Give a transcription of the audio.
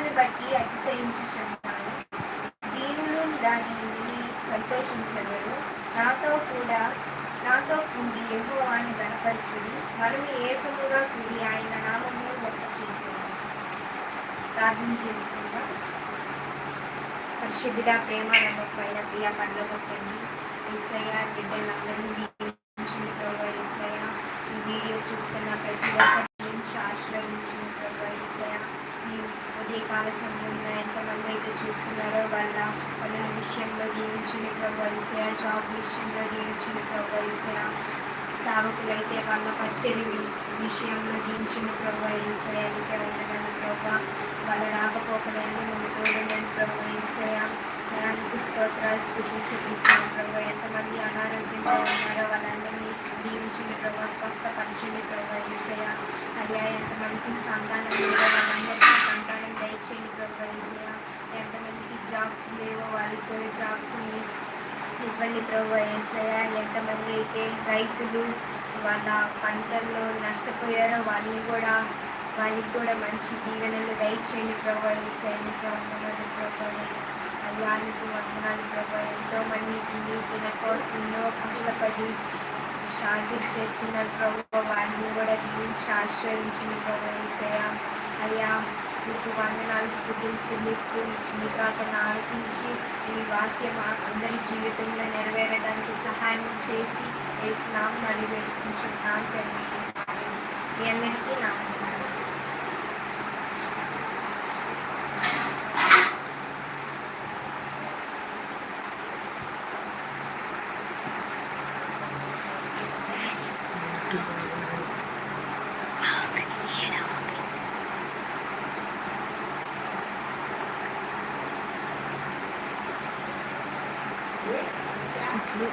యహోవాను బట్టి అతిశయించుచున్నాను. దీనులు దాని విని సంతోషించగలరు నాతో కూడా నాతో కూడి అని గణపరచుడి మనము ఏకముగా కూడి ఆయన నామమును గొప్ప చేసేది ప్రార్థన చేసుకుందాం. పరిశుద్ధుడ ప్రేమ నమ్మకమైన ప్రియ పండ్ల తండ్రి ఎస్ఐయ బిడ్డలందరినీ దీవించిన ప్రభు ఈ వీడియో చూస్తున్న ప్రతి ఒక్కరి నుంచి ఆశ్రయించిన ప్రభు ఎస్ఐయ ఈ ఈ కాల సమయంలో ఎంతమంది అయితే చూస్తున్నారో వాళ్ళ వాళ్ళ విషయంలో దీవించిన ప్రభు జాబ్ విషయంలో దీవించిన ప్రభు ఎస్ఐయ వాళ్ళ పరిచర్య విషయంలో దీవించిన ప్రభు ఎస్ఐయ ఇంకా వాళ్ళ రాకపోకలన్నీ మేము తోడలేని ప్రభు దానికి స్తోత్రాలు స్థితి చూపిస్తున్నాం ప్రభావ ఎంతమంది అనారోగ్యంగా ఉన్నారో వాళ్ళందరినీ దీవించిన ప్రభు స్వస్థపరిచింది ప్రభు ఏసయ అయ్యా ఎంతమందికి సంతానం లేదో వాళ్ళందరికీ సంతానం ఎంతమందికి జాబ్స్ లేవో వాళ్ళకి కూడా జాబ్స్ని ఇవ్వండి ప్రభు ఎంతమంది అయితే రైతులు వాళ్ళ పంటల్లో నష్టపోయారో వాళ్ళని కూడా వాళ్ళకి కూడా మంచి దీవెనలు దయచేయండి ప్రభా ఈసానికి వందనాలు ప్రభా అయ్యానికి వందనాలు ప్రభా ఎంతో మంది ఎన్నో కష్టపడి సాధ్యం చేస్తున్నారు ప్రభు. వాళ్ళని కూడా దీవించి ఆశ్రయించింది ప్రభు ఈసయ అయ్యా స్థుతులు చెల్లిస్తూ ఈ చిన్ని ప్రార్థన ఆలకించి ఈ వాక్యం ఆ- అందరి జీవితంలో నెరవేరడానికి సహాయం చేసి వేసినాము అడిగి పెట్టుకుంటున్నాను తండ్రి మీ అందరికీ నా వందనాలు. ఇప్పుడు